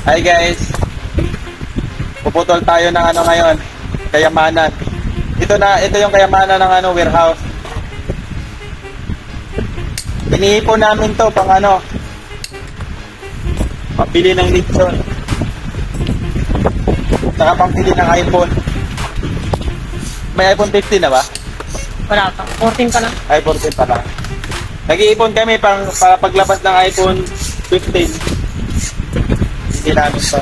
Hi guys. Puputol tayo ng ano ngayon, kayamanan. Ito na, ito yung kayamanan ng ano warehouse. Iniipon namin to pang ano, pambili ng Lipson. Saka pambili ng iPhone. May iPhone 15 na ba? Wala pa. 14 pa lang. iPhone 10 pa lang. Nag-iipon kami pang para paglabas ng iPhone 15. Hindi namin to.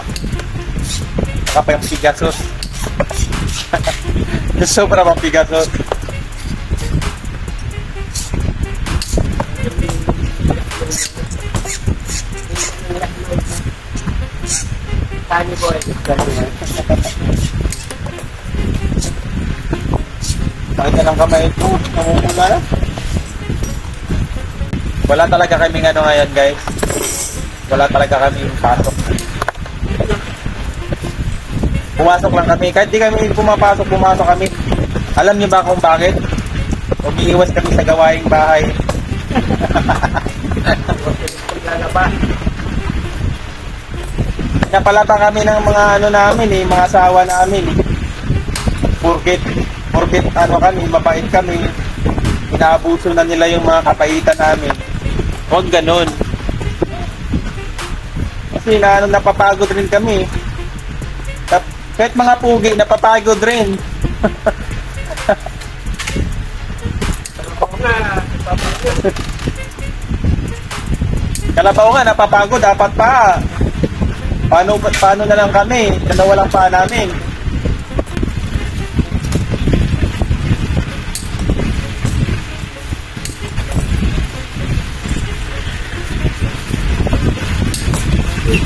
Saka pa yung Pigasus. Sobra pang Pigasus. Tani boy. Bakit na ng kamay ko? Namumula na. Wala talaga kaming ano ngayon guys. Wala talaga kaming pasok. Pumasok lang kami. Kahit di kami pumapasok, pumasok kami. Alam niyo ba kung bakit? Umiiwas kami sa gawaing bahay. Napalata kami ng mga ano namin eh, mga asawa namin eh. Porkit, porkit ano kami, mabait kami. Inaabuso na nila yung mga kapaitan namin. Huwag ganun. Kasi na, ano, napapagod rin kami. Kahit mga pugi, napapagod rin. Kalabaw nga, napapagod, dapat pa. Paano, paano na lang kami? Dalawa lang pa namin. Update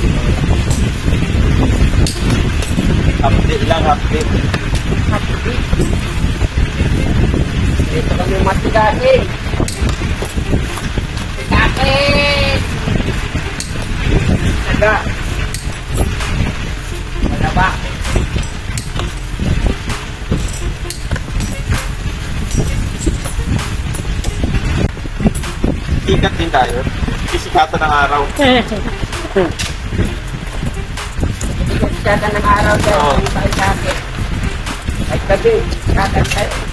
lang, update. Dito kami matigasin. Tigasin! Taga. Wala ba? Ikat din tayo. Isikatan ng araw. Siyata ng araw dahil oh. sa akin. Ay gabi, kakan tayo.